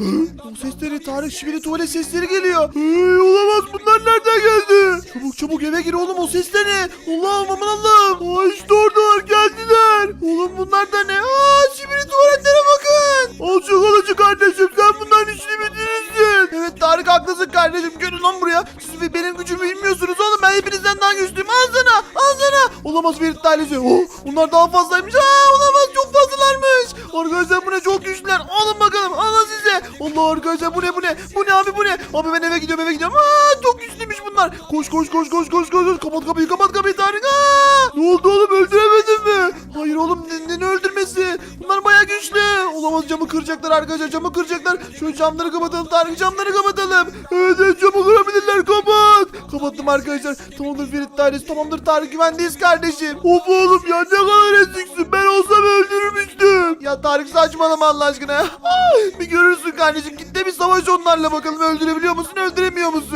O sesleri Tarık şiveli tuvalet sesleri geliyor. Hey, olamaz bunlar nereden geldi? Çabuk çabuk eve gir oğlum o ses de ne? Allah'ım aman Allah'ım. Aa işte oradalar geldiler. Oğlum bunlar da ne? Aa şiveli tuvaletlere bakın. Al şu kılıcı kardeşim sen bunların işini bitirirsin. Evet Tarık haklısın kardeşim. Görün lan buraya. Siz benim gücümü bilmiyorsunuz oğlum. Ben hepinizden daha güçlüyüm. Al sana. Olamaz Ferit ailesi. Oh, bunlar daha fazlaymış. Aa olamaz çok fazlalarmış. Arkadaşlar bu ne çok güçlüler. Allah arkadaşlar bu ne bu ne? Bu ne abi bu ne? Abi ben eve gidiyorum eve gidiyorum. Aa çok güçlüymüş bunlar. Koş koş koş koş koş koş. Kapat kapıyı kapat kapıyı Tarık. Aa! Ne oldu oğlum öldüremedin mi? Hayır oğlum ne, ne, öldürmesi? Bunlar baya güçlü. Olamaz camı kıracaklar arkadaşlar camı kıracaklar. Şöyle camları kapatalım Tarık camları kapatalım. Evet camı kırabilirler kapat. Kapattım arkadaşlar. Tamamdır Ferit ailesi tamamdır Tarık güvendeyiz kardeşim. Of oğlum ya ne kadar eziksin. Ben olsam öldürmüştüm. Ya Tarık saçmalama Allah aşkına. bir görürsün kardeşim. Git de bir savaş onlarla bakalım öldürebiliyor musun öldüremiyor musun?